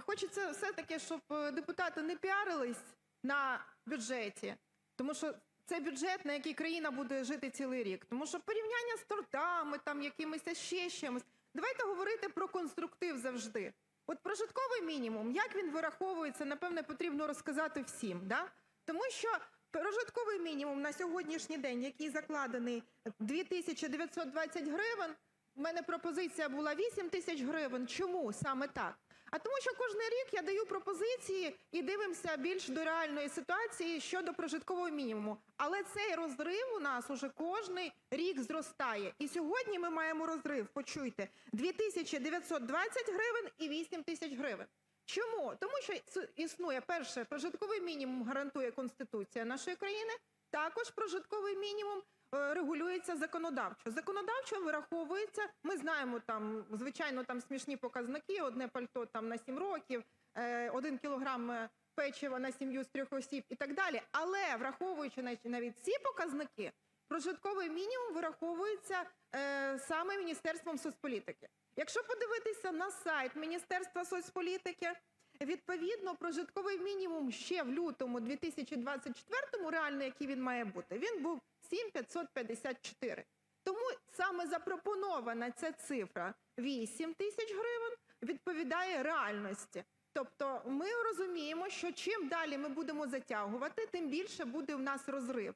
хочеться все-таки, щоб е, депутати не піарились на бюджеті, тому що це бюджет, на який країна буде жити цілий рік. Тому що порівняння з тортами, там якимись ще чимось. Давайте говорити про конструктив завжди. От прожитковий мінімум, як він вираховується, напевне, потрібно розказати всім. Да? Тому що прожитковий мінімум на сьогоднішній день, який закладений 2920 гривень, у мене пропозиція була 8 тисяч гривень. Чому саме так? А тому, що кожен рік я даю пропозиції і дивимося більш до реальної ситуації щодо прожиткового мінімуму. Але цей розрив у нас уже кожний рік зростає. І сьогодні ми маємо розрив, почуйте, 2920 гривень і 8 тисяч гривень. Чому? Тому що існує, перше, прожитковий мінімум гарантує Конституція нашої країни, також прожитковий мінімум регулюється законодавчо. Законодавчо вираховується, ми знаємо там, звичайно, там смішні показники, одне пальто там на 7 років, е, один кілограм е, печива на сім'ю з трьох осіб і так далі. Але враховуючи навіть- ці показники, прожитковий мінімум вираховується е, саме Міністерством соцполітики. Якщо подивитися на сайт Міністерства соцполітики, відповідно прожитковий мінімум ще в лютому 2024, реально який він має бути, він був 7554. Тому саме запропонована ця цифра 8 тисяч гривень відповідає реальності. Тобто ми розуміємо, що чим далі ми будемо затягувати, тим більше буде в нас розрив.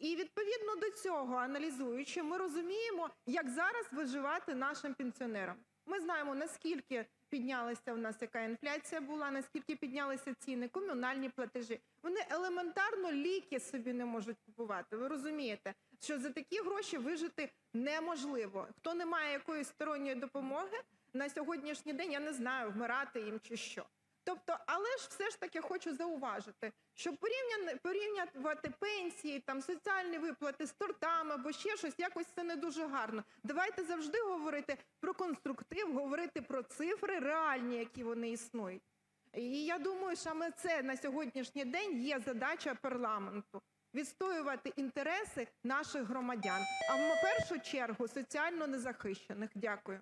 І відповідно до цього, аналізуючи, ми розуміємо, як зараз виживати нашим пенсіонерам. Ми знаємо, наскільки піднялася в нас яка інфляція була, наскільки піднялися ціни, комунальні платежі. Вони елементарно ліки собі не можуть купувати. Ви розумієте, що за такі гроші вижити неможливо. Хто не має якоїсь сторонньої допомоги на сьогоднішній день, я не знаю, вмирати їм чи що. Тобто, але ж все ж таки хочу зауважити, що порівнювати пенсії, там соціальні виплати з тортами або ще щось, якось це не дуже гарно. Давайте завжди говорити про конструктив, говорити про цифри реальні, які вони існують. І я думаю, саме це на сьогоднішній день є задача парламенту відстоювати інтереси наших громадян, а в першу чергу соціально незахищених. Дякую.